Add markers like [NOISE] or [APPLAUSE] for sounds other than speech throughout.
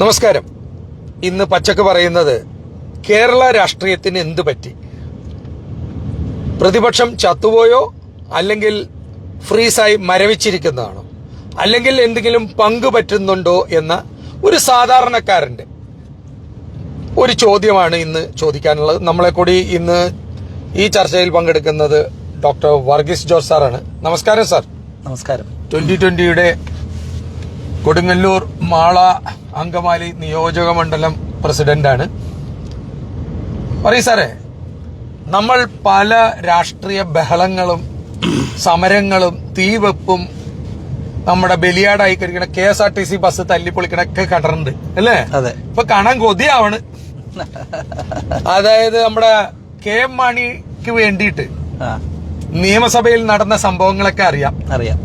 നമസ്കാരം. ഇന്ന് പച്ചക്ക് പറയുന്നത് കേരള രാഷ്ട്രീയത്തിന് എന്ത് പറ്റി? പ്രതിപക്ഷം ചത്തുപോയോ? അല്ലെങ്കിൽ ഫ്രീസായി മരവിച്ചിരിക്കുന്നതാണോ? അല്ലെങ്കിൽ എന്തെങ്കിലും പങ്ക് പറ്റുന്നുണ്ടോ എന്ന ഒരു സാധാരണക്കാരന്റെ ഒരു ചോദ്യമാണ് ഇന്ന് ചോദിക്കാനുള്ളത്. നമ്മളെ കൂടി ഇന്ന് ഈ ചർച്ചയിൽ പങ്കെടുക്കുന്നത് ഡോക്ടർ വർഗീസ് ജോർജ് സാറാണ്. നമസ്കാരം സാർ. നമസ്കാരം. ട്വന്റി ട്വന്റിയുടെ കൊടുങ്ങല്ലൂർ മാള അങ്കമാലി നിയോജക മണ്ഡലം പ്രസിഡന്റാണ്. പറയൂ സാറേ നമ്മൾ പല രാഷ്ട്രീയ ബഹളങ്ങളും സമരങ്ങളും തീവെപ്പും നമ്മുടെ ബലിയാടായി കരിക്കണ K S R T C bus തല്ലിപ്പൊളിക്കണൊക്കെ കണ്ടിട്ടുണ്ട് അല്ലേ? അതെ. ഇപ്പൊ കണം കൊതിയാവണ്. അതായത് നമ്മുടെ കെ എം മാണിക്ക് വേണ്ടിയിട്ട് നിയമസഭയിൽ നടന്ന സംഭവങ്ങളൊക്കെ അറിയാം. അറിയാം.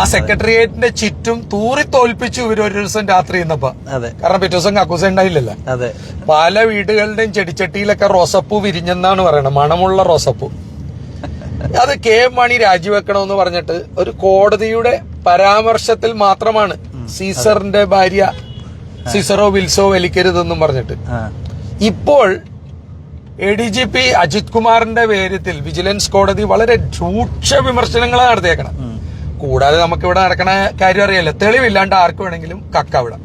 ആ സെക്രട്ടേറിയറ്റിന്റെ ചുറ്റും തൂറി തോൽപ്പിച്ചു ഇവർ ഒരു ദിവസം രാത്രി ഇന്നപ്പോ. അതെ. കാരണം പിറ്റേ ദിവസം കക്കൂസ ഉണ്ടായില്ലല്ലോ. അതെ. പല വീടുകളുടെയും ചെടിച്ചട്ടിയിലൊക്കെ റോസപ്പൂ വിരിഞ്ഞെന്നാണ് പറയണത്. മണമുള്ള റോസപ്പൂ. അത് കെ എം മാണി രാജിവെക്കണമെന്ന് പറഞ്ഞിട്ട് ഒരു കോടതിയുടെ പരാമർശത്തിൽ മാത്രമാണ് സീസറിന്റെ ഭാര്യ സീസറോ വിൽസോ വലിക്കരുതെന്നും പറഞ്ഞിട്ട്. ഇപ്പോൾ A D G P Ajith കുമാറിന്റെ പേരത്തിൽ വിജിലൻസ് കോടതി വളരെ രൂക്ഷ വിമർശനങ്ങളാണ് നടത്തിയേക്കണം. കൂടാതെ നമുക്ക് ഇവിടെ നടക്കണ കാര്യം അറിയാലോ. തെളിവില്ലാണ്ട് ആർക്ക് വേണമെങ്കിലും കക്ക വിടാം.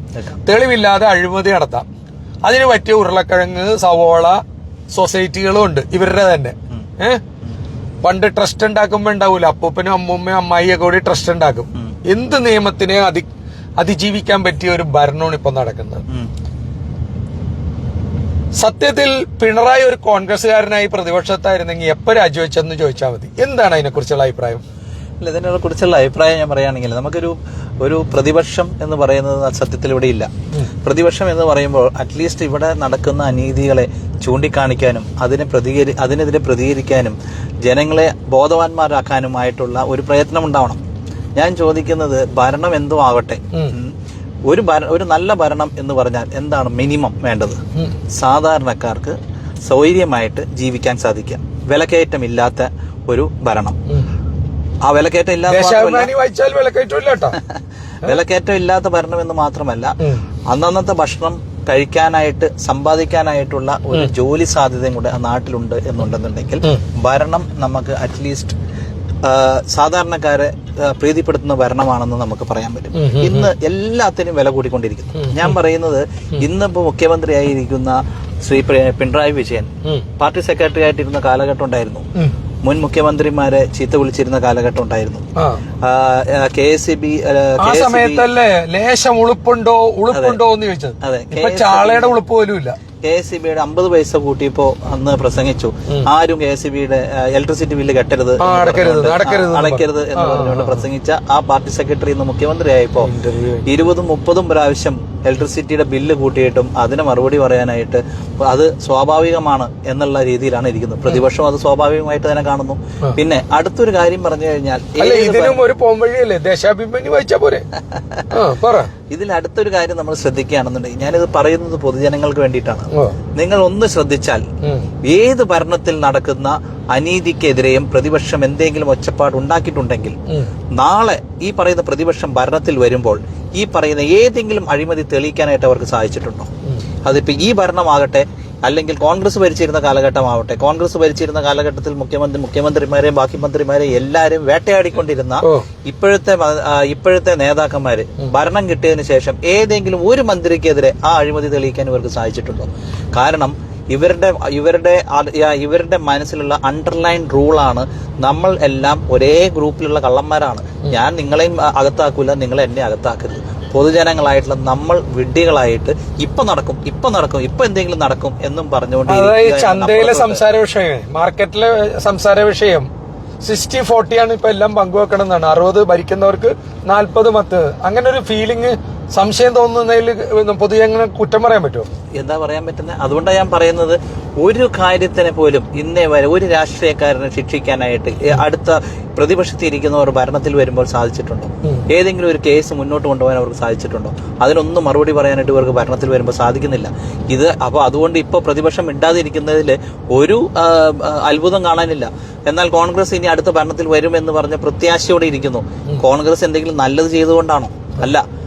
തെളിവില്ലാതെ അഴിമതി നടത്താം. അതിന് പറ്റിയ ഉരുളക്കിഴങ്ങ് സവോള സൊസൈറ്റികളും ഉണ്ട്. ഇവരുടെ തന്നെ. ഏഹ് പണ്ട് ട്രസ്റ്റ് ഉണ്ടാക്കുമ്പോ ഉണ്ടാവൂല. അപ്പൂപ്പനും അമ്മൂമ്മയും അമ്മായിയൊക്കെ കൂടി ട്രസ്റ്റ് ഉണ്ടാക്കും. എന്ത് നിയമത്തിനെ അതി അതിജീവിക്കാൻ പറ്റിയ ഒരു ഭരണമാണ് ഇപ്പൊ നടക്കുന്നത്. സത്യത്തിൽ പിണറായി ഒരു കോൺഗ്രസ്സുകാരനായി പ്രതിപക്ഷത്തായിരുന്നെങ്കിൽ എപ്പോ രാജിവെച്ചെന്ന് ചോദിച്ചാൽ മതി. എന്താണ് അതിനെക്കുറിച്ചുള്ള അഭിപ്രായം? അല്ല ഇതിനെ കുറിച്ചുള്ള അഭിപ്രായം ഞാൻ പറയുകയാണെങ്കിൽ നമുക്കൊരു ഒരു പ്രതിപക്ഷം എന്ന് പറയുന്നത് സത്യത്തിൽ ഇവിടെ ഇല്ല. പ്രതിപക്ഷം എന്ന് പറയുമ്പോൾ അറ്റ്ലീസ്റ്റ് ഇവിടെ നടക്കുന്ന അനീതികളെ ചൂണ്ടിക്കാണിക്കാനും അതിനെ പ്രതികരി അതിനെതിരെ പ്രതികരിക്കാനും ജനങ്ങളെ ബോധവാന്മാരാക്കാനുമായിട്ടുള്ള ഒരു പ്രയത്നം ഉണ്ടാവണം. ഞാൻ ചോദിക്കുന്നത് ഭരണം എന്തോ ആവട്ടെ. ഒരു ഒരു നല്ല ഭരണം എന്ന് പറഞ്ഞാൽ എന്താണ് മിനിമം വേണ്ടത്? സാധാരണക്കാർക്ക് സൗകര്യമായിട്ട് ജീവിക്കാൻ സാധിക്കുക. വിലക്കയറ്റമില്ലാത്ത ഒരു ഭരണം. ആ വിലക്കയറ്റം ഇല്ലാത്ത വായിച്ചാൽ വിലക്കയറ്റമില്ല കേട്ടോ. [LAUGHS] വിലക്കയറ്റം ഇല്ലാത്ത ഭരണം എന്ന് മാത്രമല്ല അന്നന്നത്തെ ഭക്ഷണം കഴിക്കാനായിട്ട് സമ്പാദിക്കാനായിട്ടുള്ള ഒരു ജോലി സാധ്യതയും കൂടെ ആ നാട്ടിലുണ്ട് എന്നുണ്ടെന്നുണ്ടെങ്കിൽ. ഭരണം നമുക്ക് അറ്റ്ലീസ്റ്റ് സാധാരണക്കാരെ പ്രീതിപ്പെടുത്തുന്ന ഭരണമാണെന്ന് നമുക്ക് പറയാൻ പറ്റും. ഇന്ന് എല്ലാത്തിനും വില കൂടിക്കൊണ്ടിരിക്കുന്നു. ഞാൻ പറയുന്നത് ഇന്നിപ്പോ മുഖ്യമന്ത്രിയായിരിക്കുന്ന ശ്രീ പിണറായി വിജയൻ പാർട്ടി സെക്രട്ടറി ആയിട്ടിരുന്ന കാലഘട്ടം ഉണ്ടായിരുന്നു. മുൻ മുഖ്യമന്ത്രിമാരെ ചീത്ത വിളിച്ചിരുന്ന കാലഘട്ടം ഉണ്ടായിരുന്നു. കെ എസ് ഇ ബി ആ സമയത്തല്ലേ ലേശം ഉളുപ്പുണ്ടോ ഉളുപ്പുണ്ടോ എന്ന് ചോദിച്ചത്. അതെ, ചാളയുടെ ഉളുപ്പ് പോലും ഇല്ല. കെ എസ് സി ബിയുടെ അമ്പത് പൈസ കൂട്ടിയപ്പോ അന്ന് പ്രസംഗിച്ചു. ആരും കെ എസ് സി ബിയുടെ ഇലക്ട്രിസിറ്റി ബില്ല് കെട്ടരുത് അടയ്ക്കരുത് അടക്കരുത്, അടക്കരുത് എന്ന് എന്ന് പറഞ്ഞുകൊണ്ട് പ്രസംഗിച്ച ആ പാർട്ടി സെക്രട്ടറി ഇന്ന് മുഖ്യമന്ത്രിയായപ്പോ ഇരുപതും മുപ്പതും പ്രാവശ്യം ഇലക്ട്രിസിറ്റിയുടെ ബില്ല് കൂട്ടിയിട്ടും അതിന് മറുപടി പറയാനായിട്ട് അത് സ്വാഭാവികമാണ് എന്നുള്ള രീതിയിലാണ് ഇരിക്കുന്നത്. പ്രതിപക്ഷം അത് സ്വാഭാവികമായിട്ട് തന്നെ കാണുന്നു. പിന്നെ അടുത്തൊരു കാര്യം പറഞ്ഞു കഴിഞ്ഞാൽ ഇതിനും ഒരു പോംവഴിയല്ലേ ദേശാഭിമാനി വായിച്ചാ പോരെ? [LAUGHS] ഇതിൽ അടുത്തൊരു കാര്യം നമ്മൾ ശ്രദ്ധിക്കുകയാണെന്നുണ്ടെങ്കിൽ ഞാനിത് പറയുന്നത് പൊതുജനങ്ങൾക്ക് വേണ്ടിയിട്ടാണ്. നിങ്ങൾ ഒന്ന് ശ്രദ്ധിച്ചാൽ. ഏത് ഭരണത്തിൽ നടക്കുന്ന അനീതിക്കെതിരെയും പ്രതിപക്ഷം എന്തെങ്കിലും ഒച്ചപ്പാട് ഉണ്ടാക്കിയിട്ടുണ്ടെങ്കിൽ നാളെ ഈ പറയുന്ന പ്രതിപക്ഷം ഭരണത്തിൽ വരുമ്പോൾ ഈ പറയുന്ന ഏതെങ്കിലും അഴിമതി തെളിയിക്കാനായിട്ട് അവർക്ക് സാധിച്ചിട്ടുണ്ടോ? അതിപ്പോ ഈ ഭരണമാകട്ടെ അല്ലെങ്കിൽ കോൺഗ്രസ് ഭരിച്ചിരുന്ന കാലഘട്ടമാവട്ടെ. കോൺഗ്രസ് ഭരിച്ചിരുന്ന കാലഘട്ടത്തിൽ മുഖ്യമന്ത്രി മുഖ്യമന്ത്രിമാരെയും ബാക്കി മന്ത്രിമാരെയും എല്ലാവരും വേട്ടയാടിക്കൊണ്ടിരുന്ന. ഇപ്പോഴത്തെ ഇപ്പോഴത്തെ നേതാക്കന്മാര് ഭരണം കിട്ടിയതിനു ശേഷം ഏതെങ്കിലും ഒരു മന്ത്രിക്കെതിരെ ആ അഴിമതി തെളിയിക്കാൻ ഇവർക്ക് സാധിച്ചിട്ടുണ്ടോ? കാരണം ഇവരുടെ ഇവരുടെ ഇവരുടെ മനസ്സിലുള്ള അണ്ടർലൈൻ റൂളാണ് നമ്മൾ എല്ലാം ഒരേ ഗ്രൂപ്പിലുള്ള കള്ളന്മാരാണ്. ഞാൻ നിങ്ങളെയും അകത്താക്കൂല നിങ്ങൾ എന്നെ അകത്താക്കരുത്. പൊതുജനങ്ങളായിട്ടുള്ള നമ്മൾ വിഡ്ഢികളായിട്ട് ഇപ്പൊ നടക്കും ഇപ്പൊ നടക്കും ഇപ്പൊ എന്തെങ്കിലും നടക്കും എന്നും പറഞ്ഞുകൊണ്ട് ചന്തയിലെ സംസാര വിഷയം മാർക്കറ്റിലെ സംസാര വിഷയം സിക്സ്റ്റി ഫോർട്ടിയാണ് ഇപ്പൊ എല്ലാം പങ്കുവെക്കണം എന്നാണ് അറുപത് ഭരിക്കുന്നവർക്ക് നാൽപ്പത് മത്ത് അങ്ങനെ ഒരു ഫീലിംഗ് സംശയം തോന്നുന്നതിൽ പൊതുജനങ്ങളെ കുറ്റം പറയാൻ പറ്റുമോ? എന്താ പറയാൻ പറ്റുന്നത്? അതുകൊണ്ടാണ് ഞാൻ പറയുന്നത് ഒരു കാര്യത്തിനെ പോലും ഇന്നേ വരെ ഒരു രാഷ്ട്രീയക്കാരനെ ശിക്ഷിക്കാനായിട്ട് അടുത്ത പ്രതിപക്ഷത്തിരിക്കുന്നവർ ഭരണത്തിൽ വരുമ്പോൾ സാധിച്ചിട്ടുണ്ടോ? ഏതെങ്കിലും ഒരു കേസ് മുന്നോട്ട് കൊണ്ടുപോകാൻ അവർക്ക് സാധിച്ചിട്ടുണ്ടോ? അതിനൊന്നും മറുപടി പറയാനായിട്ട് ഇവർക്ക് ഭരണത്തിൽ വരുമ്പോൾ സാധിക്കുന്നില്ല. ഇത് അപ്പോൾ അതുകൊണ്ട് ഇപ്പോൾ പ്രതിപക്ഷം ഇണ്ടാതിരിക്കുന്നതിൽ ഒരു അത്ഭുതം കാണാനില്ല. എന്നാൽ കോൺഗ്രസ് ഇനി അടുത്ത ഭരണത്തിൽ വരുമെന്ന് പറഞ്ഞ പ്രത്യാശയോടെ ഇരിക്കുന്നു. കോൺഗ്രസ് എന്തെങ്കിലും നല്ലത് ചെയ്തുകൊണ്ടാണോ? അല്ല.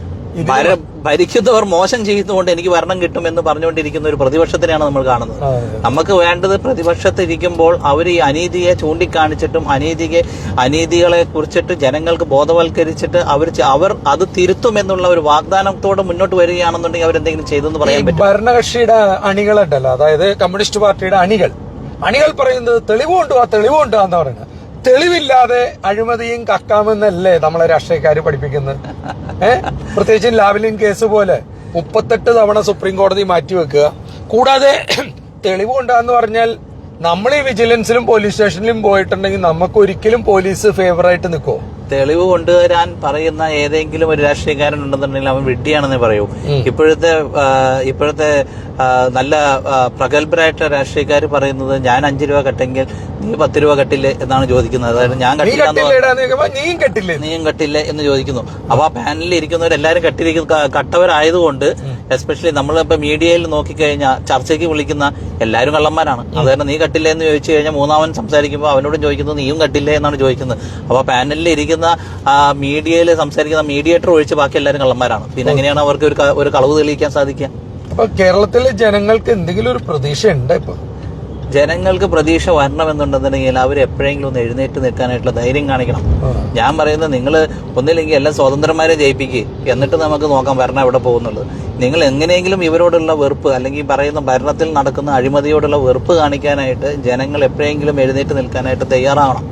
ഭരിക്കുന്നവർ മോശം ചെയ്യുന്നതുകൊണ്ട് എനിക്ക് ഭരണം കിട്ടുമെന്ന് പറഞ്ഞുകൊണ്ടിരിക്കുന്ന ഒരു പ്രതിപക്ഷത്തിനെയാണ് നമ്മൾ കാണുന്നത്. നമുക്ക് വേണ്ടത് പ്രതിപക്ഷത്തിരിക്കുമ്പോൾ അവർ ഈ അനീതിയെ ചൂണ്ടിക്കാണിച്ചിട്ടും അനീതിയെ അനീതികളെ കുറിച്ചിട്ട് ജനങ്ങൾക്ക് ബോധവൽക്കരിച്ചിട്ട് അവർ അവർ അത് തിരുത്തുമെന്നുള്ള ഒരു വാഗ്ദാനത്തോടെ മുന്നോട്ട് വരികയാണെന്നുണ്ടെങ്കിൽ അവരെന്തെങ്കിലും ചെയ്തെന്ന് പറയാൻ പറ്റും ഭരണകക്ഷിയുടെ അണികളുണ്ടല്ലോ. അതായത് കമ്മ്യൂണിസ്റ്റ് പാർട്ടിയുടെ അണികൾ. അണികൾ പറയുന്നത് തെളിവുണ്ടോ ആ തെളിവുണ്ട് എന്ന് പറയുന്നത്. തെളിവില്ലാതെ അഴിമതിയും കക്കാമെന്നല്ലേ നമ്മളെ രാഷ്ട്രീയക്കാര് പഠിപ്പിക്കുന്നത്. ഏഹ് പ്രത്യേകിച്ചും ലാവലിൻ കേസ് പോലെ മുപ്പത്തെട്ട് തവണ സുപ്രീം കോടതി മാറ്റിവെക്കുക കൂടാതെ തെളിവ് കൊണ്ടാന്ന് പറഞ്ഞാൽ നമ്മൾ ഈ വിജിലൻസിലും പോലീസ് സ്റ്റേഷനിലും പോയിട്ടുണ്ടെങ്കിൽ നമുക്ക് ഒരിക്കലും പോലീസ് ഫേവറായിട്ട് നിൽക്കുമോ തെളിവ് കൊണ്ടുവരാൻ പറയുന്ന ഏതെങ്കിലും ഒരു രാഷ്ട്രീയക്കാരൻ ഉണ്ടെന്നുണ്ടെങ്കിൽ അവൻ വിഡ്ഢിയാണെന്നേ പറയൂ. ഇപ്പോഴത്തെ ഇപ്പോഴത്തെ നല്ല പ്രഗത്ഭരായിട്ട രാഷ്ട്രീയക്കാർ പറയുന്നത് ഞാൻ അഞ്ചു രൂപ കട്ടെങ്കിൽ നീ പത്ത് രൂപ കട്ടില്ലേ എന്നാണ് ചോദിക്കുന്നത്. അതായത് ഞാൻ കട്ടില്ല നീയും കെട്ടില്ലേ എന്ന് ചോദിക്കുന്നു. അപ്പൊ ആ പാനലിൽ ഇരിക്കുന്നവരെല്ലാരും കട്ടിരിക്കുന്ന കട്ടവരായതുകൊണ്ട് എസ്പെഷ്യലി നമ്മളിപ്പോ മീഡിയയിൽ നോക്കിക്കഴിഞ്ഞാൽ ചർച്ചയ്ക്ക് വിളിക്കുന്ന എല്ലാവരും കള്ളന്മാരാണ്. അത് തന്നെ നീ കട്ടില്ല എന്ന് ചോദിച്ചു കഴിഞ്ഞാൽ മൂന്നാമൻ സംസാരിക്കുമ്പോൾ അവനോടും ചോദിക്കുന്നത് നീയും കട്ടില്ലേ എന്നാണ് ചോദിക്കുന്നത്. അപ്പോൾ പാനലിൽ ഇരിക്കുന്ന മീഡിയയിൽ സംസാരിക്കുന്ന മീഡിയേറ്റർ ഒഴിച്ച് ബാക്കി എല്ലാവരും കള്ളന്മാരാണ്. പിന്നെ എങ്ങനെയാണ് അവർക്ക് ഒരു കളവ് തെളിയിക്കാൻ സാധിക്കുക? അപ്പൊ കേരളത്തിലെ ജനങ്ങൾക്ക് എന്തെങ്കിലും ഒരു പ്രതീക്ഷ ഉണ്ട് ഇപ്പൊ? ജനങ്ങൾക്ക് പ്രതീക്ഷ വരണമെന്നുണ്ടെന്നുണ്ടെങ്കിൽ അവർ എപ്പോഴെങ്കിലും ഒന്ന് എഴുന്നേറ്റ് നിൽക്കാനായിട്ടുള്ള ധൈര്യം കാണിക്കണം. ഞാൻ പറയുന്നത് നിങ്ങൾ ഒന്നില്ലെങ്കിൽ എല്ലാം സ്വതന്ത്രന്മാരെ ജയിപ്പിക്കുക എന്നിട്ട് നമുക്ക് നോക്കാം ഭരണം എവിടെ പോകുന്നുള്ളത്. നിങ്ങൾ എങ്ങനെയെങ്കിലും ഇവരോടുള്ള വെറുപ്പ് അല്ലെങ്കിൽ പറയുന്ന ഭരണത്തിൽ നടക്കുന്ന അഴിമതിയോടുള്ള വെറുപ്പ് കാണിക്കാനായിട്ട് ജനങ്ങൾ എപ്പോഴെങ്കിലും എഴുന്നേറ്റ് നിൽക്കാനായിട്ട് തയ്യാറാവണം.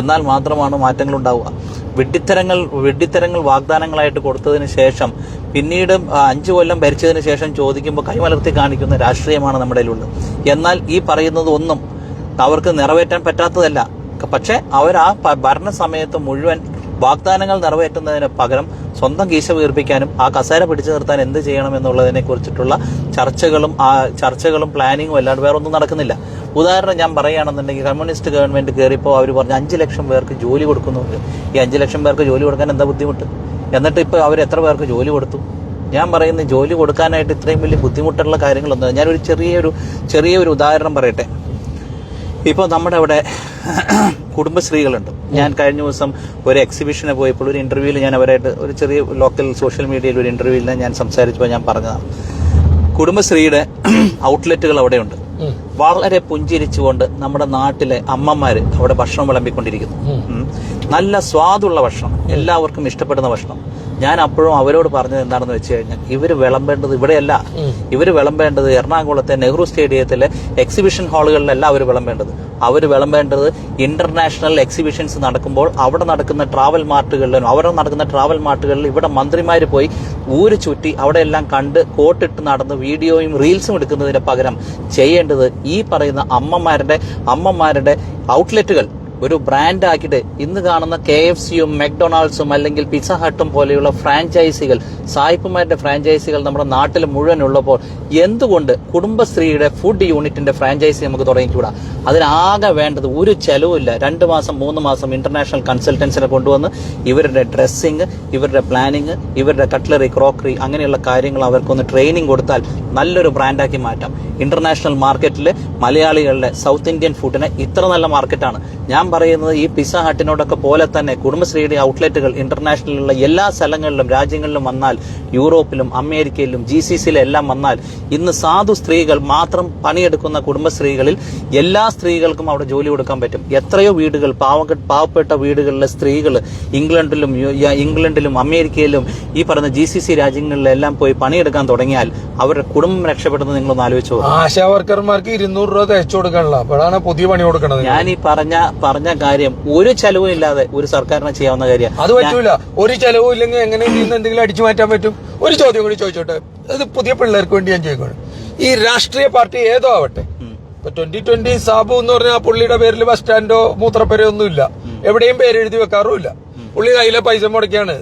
എന്നാൽ മാത്രമാണ് മാറ്റങ്ങൾ ഉണ്ടാവുക വെട്ടിത്തരങ്ങൾ വെട്ടിത്തരങ്ങൾ വാഗ്ദാനങ്ങളായിട്ട് കൊടുത്തതിന് ശേഷം പിന്നീട് അഞ്ചു കൊല്ലം ഭരിച്ചതിന് ശേഷം ചോദിക്കുമ്പോൾ കൈമലർത്തി കാണിക്കുന്ന രാഷ്ട്രീയമാണ് നമ്മുടെ ഉള്ളത് എന്നാൽ ഈ പറയുന്നത് ഒന്നും അവർക്ക് നിറവേറ്റാൻ പറ്റാത്തതല്ല. പക്ഷെ അവർ ആ ഭരണ സമയത്ത് മുഴുവൻ വാഗ്ദാനങ്ങൾ നിറവേറ്റുന്നതിന് പകരം സ്വന്തം കീശ വീർപ്പിക്കാനും ആ കസേര പിടിച്ചു നിർത്താൻ എന്ത് ചെയ്യണം എന്നുള്ളതിനെ കുറിച്ചിട്ടുള്ള ചർച്ചകളും ആ ചർച്ചകളും പ്ലാനിങ്ങും അല്ലാണ്ട് വേറൊന്നും നടക്കുന്നില്ല. ഉദാഹരണം ഞാൻ പറയുകയാണെന്നുണ്ടെങ്കിൽ കമ്മ്യൂണിസ്റ്റ് ഗവൺമെന്റ് കയറിയപ്പോൾ അവർ പറഞ്ഞു അഞ്ച് ലക്ഷം പേർക്ക് ജോലി കൊടുക്കുന്നുണ്ട് ഈ അഞ്ച് ലക്ഷം പേർക്ക് ജോലി കൊടുക്കാൻ എന്താ ബുദ്ധിമുട്ട്? എന്നിട്ട് ഇപ്പോൾ അവർ എത്ര പേർക്ക് ജോലി കൊടുത്തു? ഞാൻ പറയുന്ന ജോലി കൊടുക്കാനായിട്ട് ഇത്രയും വലിയ ബുദ്ധിമുട്ടുള്ള കാര്യങ്ങളൊന്നും ഞാനൊരു ചെറിയൊരു ചെറിയൊരു ഉദാഹരണം പറയട്ടെ. ഇപ്പോൾ നമ്മുടെ അവിടെ കുടുംബശ്രീകളുണ്ട്. ഞാൻ കഴിഞ്ഞ ദിവസം ഒരു എക്സിബിഷന് പോയപ്പോൾ ഒരു ഇന്റർവ്യൂവിൽ ഞാൻ അവരായിട്ട് ഒരു ചെറിയ ലോക്കൽ സോഷ്യൽ മീഡിയയിൽ ഒരു ഇന്റർവ്യൂവിൽ ഞാൻ സംസാരിച്ചപ്പോൾ ഞാൻ പറഞ്ഞതാണ്. കുടുംബശ്രീയുടെ ഔട്ട്ലെറ്റുകൾ അവിടെയുണ്ട്. വളരെ പുഞ്ചിരിച്ചുകൊണ്ട് നമ്മുടെ നാട്ടിലെ അമ്മമാര് അവിടെ ഭക്ഷണം വിളമ്പിക്കൊണ്ടിരിക്കുന്നു. നല്ല സ്വാദുള്ള ഭക്ഷണം. എല്ലാവർക്കും ഇഷ്ടപ്പെടുന്ന ഭക്ഷണം. ഞാൻ അപ്പോഴും അവരോട് പറഞ്ഞത് എന്താണെന്ന് വെച്ച് കഴിഞ്ഞാൽ ഇവർ വിളമ്പേണ്ടത് ഇവിടെയല്ല. ഇവർ വിളമ്പേണ്ടത് എറണാകുളത്തെ നെഹ്റു സ്റ്റേഡിയത്തിലെ എക്സിബിഷൻ ഹാളുകളിലല്ല അവർ വിളമ്പേണ്ടത്. അവർ വിളമ്പേണ്ടത് ഇന്റർനാഷണൽ എക്സിബിഷൻസ് നടക്കുമ്പോൾ അവിടെ നടക്കുന്ന ട്രാവൽ മാർട്ടുകളിലും അവിടെ നടക്കുന്ന ട്രാവൽ മാർട്ടുകളിൽ ഇവിടെ മന്ത്രിമാർ പോയി ഊര് ചുറ്റി അവിടെ എല്ലാം കണ്ട് കോട്ടിട്ട് നടന്ന് വീഡിയോയും റീൽസും എടുക്കുന്നതിന് പകരം ചെയ്യേണ്ടത് ഈ പറയുന്ന അമ്മമാരുടെ അമ്മമാരുടെ ഔട്ട്ലെറ്റുകൾ ഒരു ബ്രാൻഡാക്കിയിട്ട് ഇന്ന് കാണുന്ന കെ എഫ് സിയും മെക്ഡൊണാൾഡ്സും അല്ലെങ്കിൽ പിസ ഹട്ടും പോലെയുള്ള ഫ്രാഞ്ചൈസികൾ സായിപ്പുമാരുടെ ഫ്രാഞ്ചൈസികൾ നമ്മുടെ നാട്ടിൽ മുഴുവൻ ഉള്ളപ്പോൾ എന്തുകൊണ്ട് കുടുംബശ്രീയുടെ ഫുഡ് യൂണിറ്റിന്റെ ഫ്രാഞ്ചൈസി നമുക്ക് തുടങ്ങിക്കൂടാ? അതിനാകെ വേണ്ടത് ഒരു ചെലവുമില്ല രണ്ട് മാസം മൂന്ന് മാസം ഇന്റർനാഷണൽ കൺസൾട്ടൻസിനെ കൊണ്ടുവന്ന് ഇവരുടെ ഡ്രസ്സിങ് ഇവരുടെ പ്ലാനിങ് ഇവരുടെ കട്ട്ലറി ക്രോക്കറി അങ്ങനെയുള്ള കാര്യങ്ങൾ അവർക്കൊന്ന് ട്രെയിനിങ് കൊടുത്താൽ നല്ലൊരു ബ്രാൻഡാക്കി മാറ്റാം. ഇന്റർനാഷണൽ മാർക്കറ്റിൽ മലയാളികളുടെ സൗത്ത് ഇന്ത്യൻ ഫുഡിന് ഇത്ര നല്ല മാർക്കറ്റാണ് ഞാൻ പറയുന്നത് ഈ പിസ ഹട്ടിനോടൊക്കെ പോലെ തന്നെ കുടുംബശ്രീയുടെ ഔട്ട്ലെറ്റുകൾ ഇന്റർനാഷണലിലുള്ള എല്ലാ സ്ഥലങ്ങളിലും രാജ്യങ്ങളിലും വന്നാൽ യൂറോപ്പിലും അമേരിക്കയിലും ജി സി സിയിലും എല്ലാം വന്നാൽ ഇന്ന് സാധു സ്ത്രീകൾ മാത്രം പണിയെടുക്കുന്ന കുടുംബശ്രീകളിൽ എല്ലാ സ്ത്രീകൾക്കും അവിടെ ജോലി കൊടുക്കാൻ പറ്റും. എത്രയോ വീടുകൾ പാവ പാവപ്പെട്ട വീടുകളിലെ സ്ത്രീകൾ ഇംഗ്ലണ്ടിലും ഇംഗ്ലണ്ടിലും അമേരിക്കയിലും ഈ പറഞ്ഞ ജി സി സി രാജ്യങ്ങളിലെല്ലാം പോയി പണിയെടുക്കാൻ തുടങ്ങിയാൽ അവരുടെ കുടുംബം രക്ഷപ്പെടുന്നത് നിങ്ങളൊന്ന് ആലോചിച്ചു ആശാ വർക്കർമാർക്ക് ഇരുന്നൂറ് രൂപ തയ്ച്ചു കൊടുക്കാനുള്ള അപ്പോഴാണ് പുതിയ പണി കൊടുക്കണത്. ഞാൻ ഈ പറഞ്ഞ പറഞ്ഞ കാര്യം ഒരു ചെലവും ഇല്ലാതെ ഒരു സർക്കാരിനെ ചെയ്യാവുന്ന കാര്യം. അത് പറ്റൂല. ഒരു ചെലവും ഇല്ലെങ്കിൽ എങ്ങനെ ഇതിന്ന് എന്തെങ്കിലും അടിച്ചു മാറ്റാൻ പറ്റും? ഒരു ചോദ്യം കൂടി ചോദിച്ചോട്ടെ. അത് പുതിയ പിള്ളേർക്ക് വേണ്ടി ഞാൻ ചോദിക്കണം ഈ രാഷ്ട്രീയ പാർട്ടി ഏതോ ആവട്ടെ. ഇപ്പൊ ട്വന്റി ട്വന്റി സാബു എന്ന് പറഞ്ഞാൽ പുള്ളിയുടെ പേരിൽ ബസ് സ്റ്റാൻഡോ മൂത്രപ്പരയോ ഒന്നും ഇല്ല. എവിടെയും പേര് എഴുതി വെക്കാറുമില്ല പുള്ളി കയ്യിലെ പൈസ മുടക്കിയാണ്.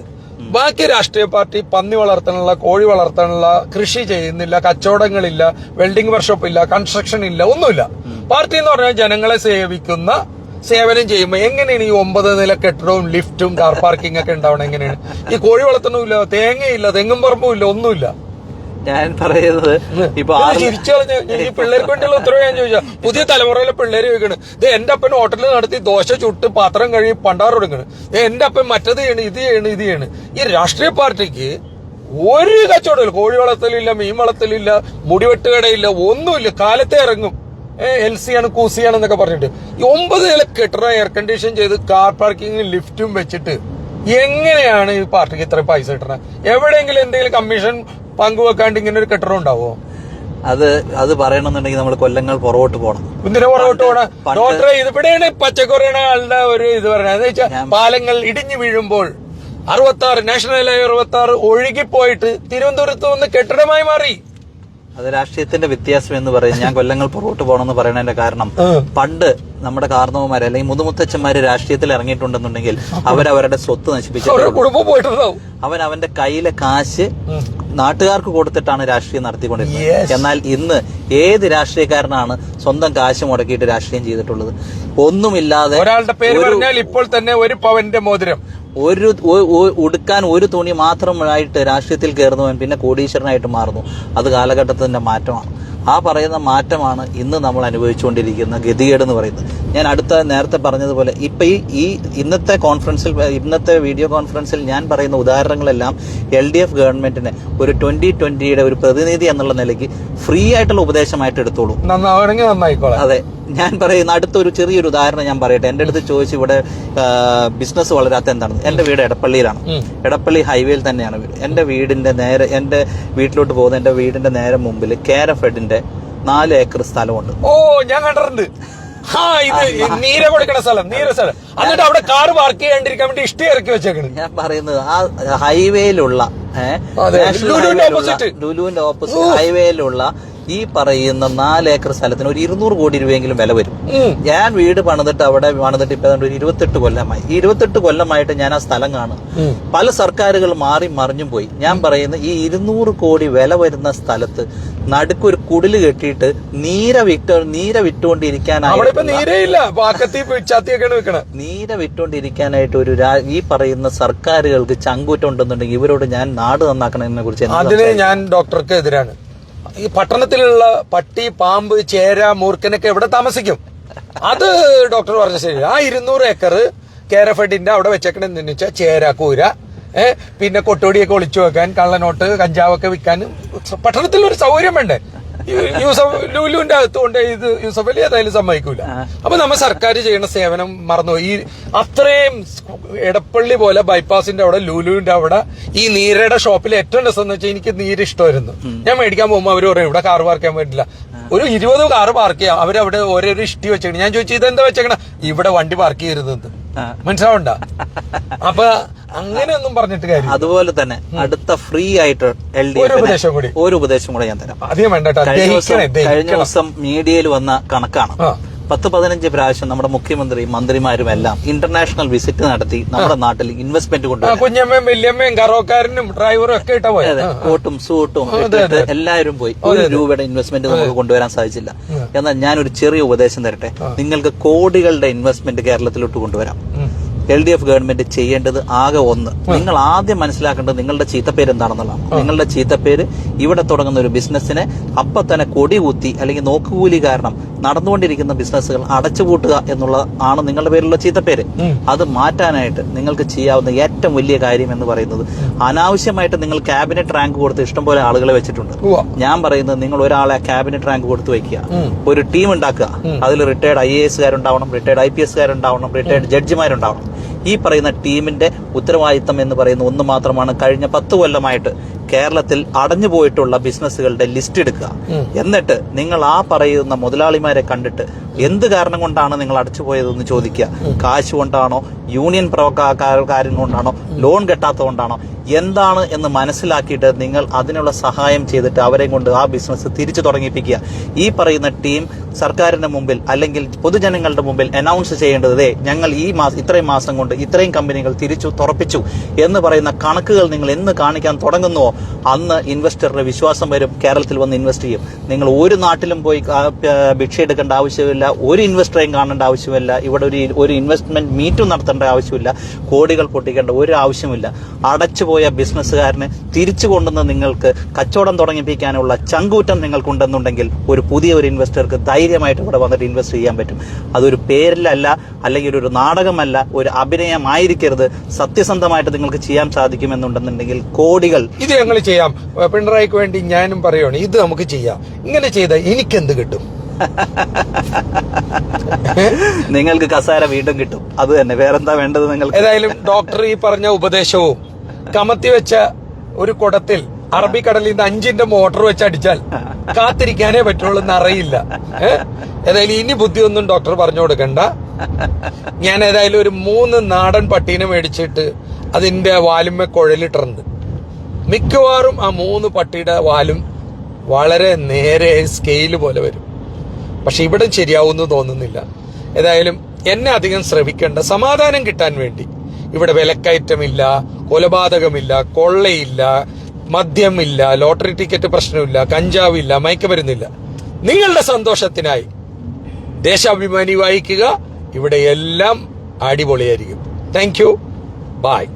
ബാക്കി രാഷ്ട്രീയ പാർട്ടി പന്നി വളർത്താനുള്ള കോഴി വളർത്താനുള്ള കൃഷി ചെയ്യുന്നില്ല കച്ചവടങ്ങളില്ല വെൽഡിംഗ് വർക്ക്ഷോപ്പ് ഇല്ല കൺസ്ട്രക്ഷൻ ഇല്ല ഒന്നുമില്ല. പാർട്ടി എന്ന് പറഞ്ഞാൽ ജനങ്ങളെ സേവിക്കുന്ന സേവനം ചെയ്യുമ്പോൾ എങ്ങനെയാണ് ഈ ഒമ്പത് നില കെട്ടിടവും ലിഫ്റ്റും കാർ പാർക്കിംഗ് ഒക്കെ ഉണ്ടാവണം എങ്ങനെയാണ്? ഈ കോഴി വളർത്തണമില്ല തേങ്ങയില്ല തെങ്ങും പറമ്പും ഇല്ല ഒന്നുമില്ല. ഞാൻ പറയുന്നത് ഇപ്പൊ ഈ [LAUGHS] പിള്ളേർക്ക് വേണ്ടിയുള്ള ഉത്തരവ് ഞാൻ ചോദിച്ചാ പുതിയ തലമുറയിലെ പിള്ളേര് ചോദിക്കണ് ഇത് എന്റെ അപ്പൻ ഹോട്ടലിൽ നടത്തി ദോശ ചുട്ട് പാത്രം കഴുകി പണ്ടാറ് കൊടുക്കണ്. എന്റെ അപ്പൻ മറ്റത് ചെയ്യണ് ഇത് ചെയ്യണ് ഇത് ചെയ്യണ്. ഈ രാഷ്ട്രീയ പാർട്ടിക്ക് ഒരു കച്ചവടമില്ല കോഴി വളർത്തലില്ല മീൻ വളർത്തലില്ല മുടിവെട്ടുകടയില്ല ഒന്നുമില്ല. കാലത്തെ ഇറങ്ങും. എൽ സി ആണ് കൂസിയാണ് എന്നൊക്കെ പറഞ്ഞിട്ട്. ഈ ഒമ്പത് നില കെട്ടിടം എയർ കണ്ടീഷൻ ചെയ്ത് കാർ പാർക്കിംഗ് ലിഫ്റ്റും വെച്ചിട്ട് എങ്ങനെയാണ് ഈ പാർട്ടിക്ക് ഇത്ര പൈസ കിട്ടണത് എവിടെയെങ്കിലും എന്തെങ്കിലും കമ്മീഷൻ പങ്കുവെക്കാണ്ട് ഇങ്ങനെ ഒരു കെട്ടിടം ഉണ്ടാവോ? അത് അത് പറയണമെന്നുണ്ടെങ്കിൽ നമ്മൾ കൊല്ലങ്ങൾ പുറകോട്ട് പോകണം എന്തിനാ പുറകോട്ട് പോകണം ഡോക്ടറെ ഇവിടെയാണ് പച്ചക്കറിയുടെ ആളുടെ ഒരു ഇത് പറയുന്നത് വെച്ചാൽ പാലങ്ങൾ ഇടിഞ്ഞു വീഴുമ്പോൾ അറുപത്തി ആറ് നാഷണൽ ഹൈവേ അറുപത്തി ആറ് ഒഴുകിപ്പോയിട്ട് തിരുവനന്തപുരത്ത് നിന്ന് കെട്ടിടമായി മാറി. അത് രാഷ്ട്രീയത്തിന്റെ വ്യത്യാസം എന്ന് പറയും. ഞാൻ കൊല്ലങ്ങൾ പുറകോട്ട് പോകണമെന്ന് പറയുന്നതിന്റെ കാരണം പണ്ട് നമ്മുടെ കാർന്നവന്മാർ അല്ലെങ്കിൽ മുതുമുത്തച്ഛന്മാര് രാഷ്ട്രീയത്തിൽ ഇറങ്ങിയിട്ടുണ്ടെന്നുണ്ടെങ്കിൽ അവരവരുടെ സ്വത്ത് നശിപ്പിച്ചിട്ട് അവൻ അവന്റെ കയ്യിലെ കാശ് നാട്ടുകാർക്ക് കൊടുത്തിട്ടാണ് രാഷ്ട്രീയം നടത്തിക്കൊണ്ടിരുന്നത്. എന്നാൽ ഇന്ന് ഏത് രാഷ്ട്രീയക്കാരനാണ് സ്വന്തം കാശ് മുടക്കിയിട്ട് രാഷ്ട്രീയം ചെയ്തിട്ടുള്ളത്? ഒന്നുമില്ലാതെ ഒരാളുടെ പേര് പറഞ്ഞാൽ ഇപ്പോൾ തന്നെ ഒരു പവന്റെ മോതിരം. ഒരു ഉടുക്കാൻ ഒരു തുണി മാത്രമായിട്ട് രാഷ്ട്രീയത്തിൽ കയറുന്നവൻ പിന്നെ കോടീശ്വരനായിട്ട് മാറുന്നു. അത് കാലഘട്ടത്തിന്റെ മാറ്റമാണ്. ആ പറയുന്ന മാറ്റമാണ് ഇന്ന് നമ്മൾ അനുഭവിച്ചുകൊണ്ടിരിക്കുന്ന ഗതികേട് എന്ന് പറയുന്നത്. ഞാൻ അടുത്ത നേരത്തെ പറഞ്ഞതുപോലെ ഇപ്പൊ ഈ ഈ ഇന്നത്തെ കോൺഫറൻസിൽ ഇന്നത്തെ വീഡിയോ കോൺഫറൻസിൽ ഞാൻ പറയുന്ന ഉദാഹരണങ്ങളെല്ലാം എൽ ഡി എഫ് ഗവൺമെന്റിന് ഒരു ട്വന്റി ട്വന്റിയുടെ ഒരു പ്രതിനിധി എന്നുള്ള നിലയ്ക്ക് ഫ്രീ ആയിട്ടുള്ള ഉപദേശമായിട്ട് എടുത്തോളൂ. അതെ. ഞാൻ പറയുന്ന അടുത്തൊരു ചെറിയൊരു ഉദാഹരണം ഞാൻ പറയട്ടെ. എന്റെ അടുത്ത് ചോദിച്ചു ഇവിടെ ബിസിനസ് വളരാത്ത എന്താണ്? എന്റെ വീട് എടപ്പള്ളിയിലാണ്. എടപ്പള്ളി ഹൈവേയിൽ തന്നെയാണ് വീട്. എന്റെ വീടിന്റെ നേരെ എന്റെ വീട്ടിലോട്ട് പോകുന്ന എന്റെ വീടിന്റെ നേരെ മുമ്പിൽ കേരഫെഡിന്റെ നാല് ഏക്കർ സ്ഥലമുണ്ട്. ഓ ഞാൻ കണ്ടിട്ടുണ്ട്. നീര കൊടുക്കണ സ്ഥലം നീര സ്ഥലം. എന്നിട്ട് അവിടെ കാർ പാർക്ക് ചെയ്യാണ്ടിരിക്കാൻ വേണ്ടി ഇഷ്ടം ഇറക്കി വെച്ചേക്കണ്. ഞാൻ പറയുന്നത് ആ ഹൈവേയിലുള്ള ലുലുവിന്റെ ഓപ്പോസിറ്റ് ഹൈവേയിലുള്ള ഈ പറയുന്ന നാല് ഏക്കർ സ്ഥലത്തിന് ഒരു ഇരുന്നൂറ് കോടി രൂപയെങ്കിലും വില വരും. ഞാൻ വീട് പണിതിട്ട് അവിടെ പണിതിട്ട് ഇപ്പൊ ഒരു ഇരുപത്തെട്ട് കൊല്ലമായി. ഈ ഇരുപത്തെട്ട് കൊല്ലമായിട്ട് ഞാൻ ആ സ്ഥലം കാണും. പല സർക്കാരുകൾ മാറി മറിഞ്ഞും പോയി. ഞാൻ പറയുന്ന ഈ ഇരുന്നൂറ് കോടി വില വരുന്ന സ്ഥലത്ത് നടുക്കൊരു കുടിൽ കെട്ടിയിട്ട് നീര വിറ്റ് നീര വിറ്റുകൊണ്ടിരിക്കാനായിട്ട് നീര വിറ്റുകൊണ്ടിരിക്കാനായിട്ട് ഒരു ഈ പറയുന്ന സർക്കാരുകൾക്ക് ചങ്കൂറ്റുണ്ടെന്നുണ്ടെങ്കിൽ ഇവരോട് ഞാൻ നാട് നന്നാക്കണതിനെ കുറിച്ച് അതിന് ഞാൻ ഡോക്ടർക്ക് എതിരാണ്. ഈ പട്ടണത്തിലുള്ള പട്ടി പാമ്പ് ചേര മൂർക്കനൊക്കെ എവിടെ താമസിക്കും? അത് ഡോക്ടർ പറഞ്ഞ ശരി. ആ ഇരുന്നൂറ് ഏക്കർ കേരഫെഡിന്റെ അവിടെ വെച്ചേക്കണെന്ന് വെച്ചാൽ ചേര കൂര ഏഹ് പിന്നെ കൊട്ടോടിയൊക്കെ ഒളിച്ചു വെക്കാൻ കള്ളനോട്ട് കഞ്ചാവൊക്കെ വിൽക്കാനും പട്ടണത്തിൽ ഒരു സൗകര്യം വേണ്ടേ? ലുലുവിന്റെ അകത്തുകൊണ്ട് ഇത് യൂസഫ് അലി ഏതായാലും സമ്മതിക്കൂല. അപ്പൊ നമ്മ സർക്കാർ ചെയ്യുന്ന സേവനം മറന്നു. ഈ അത്രയും എടപ്പള്ളി പോലെ ബൈപ്പാസിന്റെ അവിടെ ലുലുവിന്റെ അവിടെ ഈ നീരയുടെ ഷോപ്പിൽ ഏറ്റവും രസം എന്ന് വെച്ചാൽ എനിക്ക് നീര് ഇഷ്ടമായിരുന്നു. ഞാൻ മേടിക്കാൻ പോകുമ്പോൾ അവർ പറയും ഇവിടെ കാർ പാർക്ക് ചെയ്യാൻ പറ്റില്ല. ഒരു ഇരുപത് കാർ പാർക്ക് ചെയ്യാം. അവരവിടെ ഓരോ ഇഷ്ടി വെച്ചേക്കണം. ഞാൻ ചോദിച്ചു ഇതെന്താ വെച്ചേക്കണ? ഇവിടെ വണ്ടി പാർക്ക് ചെയ്യരുത്. മനസ്സിലാവണ്ട? അപ്പൊ അങ്ങനെയൊന്നും പറഞ്ഞിട്ട് കാര്യം അതുപോലെ തന്നെ അടുത്ത ഫ്രീ ആയിട്ട് എൽ ഡി ഒരു ഉപദേശം കൂടി. ഒരു ഉപദേശം കൂടെ ഞാൻ തരാം. അധികം വേണ്ട. കഴിഞ്ഞ ദിവസം മീഡിയയിൽ വന്ന കണക്കാണ്. പത്ത് പതിനഞ്ച് പ്രാവശ്യം നമ്മുടെ മുഖ്യമന്ത്രി മന്ത്രിമാരും എല്ലാം ഇന്റർനാഷണൽ വിസിറ്റ് നടത്തി നമ്മുടെ നാട്ടിൽ ഇൻവെസ്റ്റ്മെന്റ് ആ, കൊണ്ടുവരാൻ കുഞ്ഞമ്മയും വല്യമ്മയും കറോക്കാരനും ഡ്രൈവറും ഒക്കെ ഇട്ട കോട്ടും സൂട്ടും ഇട്ടിട്ട് എല്ലാവരും പോയി. ഒരു രൂപയുടെ ഇൻവെസ്റ്റ്മെന്റ് നമുക്ക് കൊണ്ടുവരാൻ സാധിച്ചില്ല. എന്നാൽ ഞാനൊരു ചെറിയ ഉപദേശം തരട്ടെ. നിങ്ങൾക്ക് കോടികളുടെ ഇൻവെസ്റ്റ്മെന്റ് കേരളത്തിലോട്ട് കൊണ്ടുവരാം. എൽ ഡി എഫ് ഗവൺമെന്റ് ചെയ്യേണ്ടത് ആകെ ഒന്ന്. നിങ്ങൾ ആദ്യം മനസ്സിലാക്കേണ്ടത് നിങ്ങളുടെ ചീത്തപ്പേര് എന്താണെന്നുള്ളതാണ്. നിങ്ങളുടെ ചീത്തപ്പേര് ഇവിടെ തുടങ്ങുന്ന ഒരു ബിസിനസ്സിനെ അപ്പൊ തന്നെ കൊടി കൂത്തി അല്ലെങ്കിൽ നോക്കുകൂലി കാരണം നടന്നുകൊണ്ടിരിക്കുന്ന ബിസിനസ്സുകൾ അടച്ചുപൂട്ടുക എന്നുള്ള ആണ് നിങ്ങളുടെ പേരിലുള്ള ചീത്തപ്പേര്. അത് മാറ്റാനായിട്ട് നിങ്ങൾക്ക് ചെയ്യാവുന്ന ഏറ്റവും വലിയ കാര്യം എന്ന് പറയുന്നത് അനാവശ്യമായിട്ട് നിങ്ങൾ ക്യാബിനറ്റ് റാങ്ക് കൊടുത്ത് ഇഷ്ടംപോലെ ആളുകളെ വെച്ചിട്ടുണ്ട്. ഞാൻ പറയുന്നത് നിങ്ങൾ ഒരാളെ ക്യാബിനറ്റ് റാങ്ക് കൊടുത്ത് വെക്കുക ഒരു ടീം ഉണ്ടാക്കുക. അതിൽ റിട്ടയർഡ് ഐ എ എസുകാരുണ്ടാവണം റിട്ടയർഡ് ഐ പി എസുകാരുണ്ടാവണം റിട്ടയർഡ് ജഡ്ജിമാരുണ്ടാവണം. ഈ പറയുന്ന ടീമിന്റെ ഉത്തരവാദിത്തം എന്ന് പറയുന്ന ഒന്ന് മാത്രമാണ് കഴിഞ്ഞ പത്ത് കൊല്ലമായിട്ട് കേരളത്തിൽ അടഞ്ഞു പോയിട്ടുള്ള ബിസിനസ്സുകളുടെ ലിസ്റ്റ് എടുക്കുക. എന്നിട്ട് നിങ്ങൾ ആ പറയുന്ന മുതലാളിമാരെ കണ്ടിട്ട് എന്ത് കാരണം കൊണ്ടാണ് നിങ്ങൾ അടച്ചുപോയതെന്ന് ചോദിക്കുക. കാശ് കൊണ്ടാണോ? യൂണിയൻ പ്രവർത്തകക്കാരൻ കൊണ്ടാണോ? ലോൺ കെട്ടാത്തതുകൊണ്ടാണോ എന്താണ് എന്ന് മനസ്സിലാക്കിയിട്ട് നിങ്ങൾ അതിനുള്ള സഹായം ചെയ്തിട്ട് അവരെ കൊണ്ട് ആ ബിസിനസ് തിരിച്ചു തുടങ്ങിപ്പിക്കുക. ഈ പറയുന്ന ടീം സർക്കാരിന്റെ മുമ്പിൽ അല്ലെങ്കിൽ പൊതുജനങ്ങളുടെ മുമ്പിൽ അനൗൺസ് ചെയ്യേണ്ടത് ഞങ്ങൾ ഈ മാസം ഇത്രയും മാസം കൊണ്ട് ഇത്രയും കമ്പനികൾ തിരിച്ചു തുറപ്പിച്ചു എന്ന് പറയുന്ന കണക്കുകൾ നിങ്ങൾ എന്ന് കാണിക്കാൻ തുടങ്ങുന്നുവോ? അന്ന് ഇൻവെസ്റ്ററുടെ വിശ്വാസം വരും കേരളത്തിൽ വന്ന് ഇൻവെസ്റ്റ് ചെയ്യും. നിങ്ങൾ ഒരു നാട്ടിലും പോയി ഭിക്ഷ എടുക്കേണ്ട ആവശ്യമില്ല ഒരു ഇൻവെസ്റ്ററെയും കാണേണ്ട ആവശ്യമില്ല ഇവിടെ ഒരു ഒരു ഇൻവെസ്റ്റ്മെന്റ് മീറ്റും നടത്തേണ്ട ആവശ്യമില്ല കോടികൾ പൊട്ടിക്കേണ്ട ഒരു ആവശ്യമില്ല അടച്ചു പോയ ബിസിനസ്സുകാരന് തിരിച്ചു കൊണ്ടുവന്ന് നിങ്ങൾക്ക് കച്ചവടം തുടങ്ങിപ്പിക്കാനുള്ള ചങ്കൂറ്റം നിങ്ങൾക്കുണ്ടെന്നുണ്ടെങ്കിൽ ഒരു പുതിയ ഒരു ഇൻവെസ്റ്റർക്ക് ധൈര്യമായിട്ട് ഇവിടെ വന്നിട്ട് ഇൻവെസ്റ്റ് ചെയ്യാൻ പറ്റും. അതൊരു പേരിലല്ല അല്ലെങ്കിൽ ഒരു നാടകമല്ല ഒരു അഭിനയമായിരിക്കരുത്. സത്യസന്ധമായിട്ട് നിങ്ങൾക്ക് ചെയ്യാൻ സാധിക്കുമെന്നുണ്ടെന്നുണ്ടെങ്കിൽ കോടികൾ ഇത് ഞങ്ങൾ ചെയ്യാം. പിണറായിക്ക് വേണ്ടി ഞാനും പറയുകയാണ് ഇത് നമുക്ക് ചെയ്യാം. ഇങ്ങനെ ചെയ്താൽ എനിക്കെന്ത് കിട്ടും? നിങ്ങൾക്ക് കസാര വീണ്ടും കിട്ടും. അത് തന്നെ. വേറെന്താ വേണ്ടത് നിങ്ങൾക്ക്? ഏതായാലും ഡോക്ടർ ഈ പറഞ്ഞ ഉപദേശവും കമത്തി വെച്ച ഒരു കുടത്തിൽ അറബിക്കടലിൽ നിന്ന് അഞ്ചിന്റെ മോട്ടോർ വെച്ച് അടിച്ചാൽ കാത്തിരിക്കാനേ പറ്റുള്ളൂ എന്ന് അറിയില്ല. ഏ? ഏതായാലും ഇനി ബുദ്ധിയൊന്നും ഡോക്ടർ പറഞ്ഞു കൊടുക്കണ്ട. ഞാൻ ഏതായാലും ഒരു മൂന്ന് നാടൻ പട്ടീനെ മേടിച്ചിട്ട് അതിന്റെ വാലുമ്മ കുഴലിട്ടുണ്ട് മിക്കവാറും ആ മൂന്ന് പട്ടിയുടെ വാലും വളരെ നേരെ സ്കെയിൽ പോലെ വരും. പക്ഷെ ഇവിടെ ശരിയാവുമെന്ന് തോന്നുന്നില്ല. ഏതായാലും എന്നെ അധികം ശ്രമിക്കേണ്ട സമാധാനം കിട്ടാൻ വേണ്ടി. ഇവിടെ വിലക്കയറ്റമില്ല കൊലപാതകമില്ല കൊള്ളയില്ല മദ്യമില്ല ലോട്ടറി ടിക്കറ്റ് പ്രശ്നമില്ല കഞ്ചാവില്ല മയക്കമരുന്നില്ല. നിങ്ങളുടെ സന്തോഷത്തിനായി ദേശാഭിമാനി വായിക്കുക. ഇവിടെ എല്ലാം അടിപൊളിയായിരിക്കും. Thank you bye